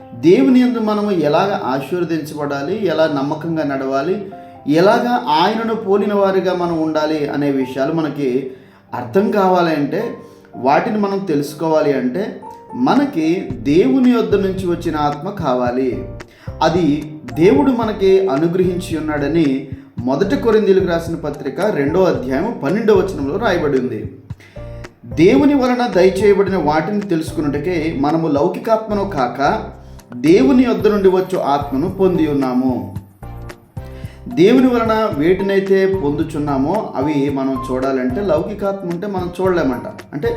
దేవుని యందు మనము ఎలాగ ఆశీర్వదించబడాలి? ఎలా నమ్మకంగా నడవాలి? ఎలాగ ఆయనను పోలిన వారిగా మనం ఉండాలి అనే విషయాలు మనకి అర్థం కావాలి అంటే వాటిని మనం తెలుసుకోవాలి అంటే మనకి దేవుని యొద్ద నుంచి వచ్చిన ఆత్మ కావాలి. అది దేవుడు మనకి అనుగ్రహించి ఉన్నాడని మొదటి కొరిందీలకు రాసిన పత్రిక రెండో అధ్యాయం పన్నెండో వచనంలో రాయబడి ఉంది. దేవుని వలన దయచేయబడిన వాటిని తెలుసుకున్నట్టుకే మనము లౌకికాత్మను కాక దేవుని యొద్ద నుండి వచ్చు ఆత్మను పొంది ఉన్నాము. దేవుని వలన వేటినైతే పొందుచున్నామో అవి మనం చూడాలంటే లౌకికాత్మ ఉంటే మనం చూడలేమంట. అంటే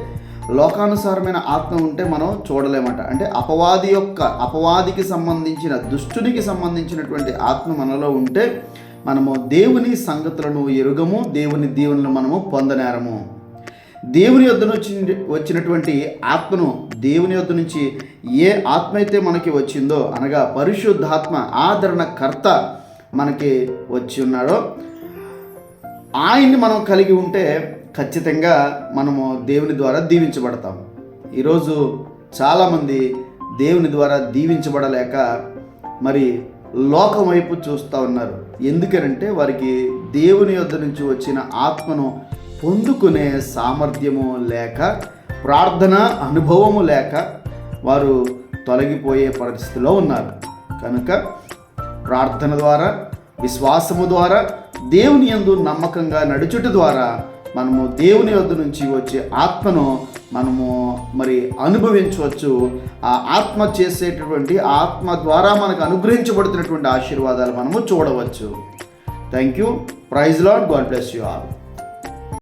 లోకానుసారమైన ఆత్మ ఉంటే మనం చూడలేమంట. అంటే అపవాది యొక్క అపవాదికి సంబంధించిన దుష్టునికి సంబంధించినటువంటి ఆత్మ మనలో ఉంటే మనము దేవుని సంగతులను ఎరుగము దేవుని దీవెనలు మనము పొందనేరము. దేవుని యొద్ నుంచి వచ్చినటువంటి ఆత్మను దేవుని యొద్ నుంచి ఏ ఆత్మ అయితే మనకి వచ్చిందో అనగా పరిశుద్ధాత్మ ఆదరణకర్త మనకి వచ్చి ఉన్నాడో ఆయన్ని మనం కలిగి ఉంటే ఖచ్చితంగా మనము దేవుని ద్వారా దీవించబడతాం. ఈరోజు చాలామంది దేవుని ద్వారా దీవించబడలేక మరి లోకం వైపు చూస్తూ ఉన్నారు. ఎందుకనంటే వారికి దేవుని యొద్ద నుంచి వచ్చిన ఆత్మను పొందుకునే సామర్థ్యము లేక ప్రార్థన అనుభవము లేక వారు తొలగిపోయే పరిస్థితిలో ఉన్నారు. కనుక ప్రార్థన ద్వారా విశ్వాసము ద్వారా దేవుని యందు నమ్మకంగా నడుచుట ద్వారా మనము దేవుని వద్ద నుంచి వచ్చే ఆత్మను మనము మరి అనుభవించవచ్చు. ఆ ఆత్మ చేసేటటువంటి ఆత్మ ద్వారా మనకు అనుగ్రహించబడుతున్నటువంటి ఆశీర్వాదాలు మనము చూడవచ్చు. Thank you praise Lord God bless you all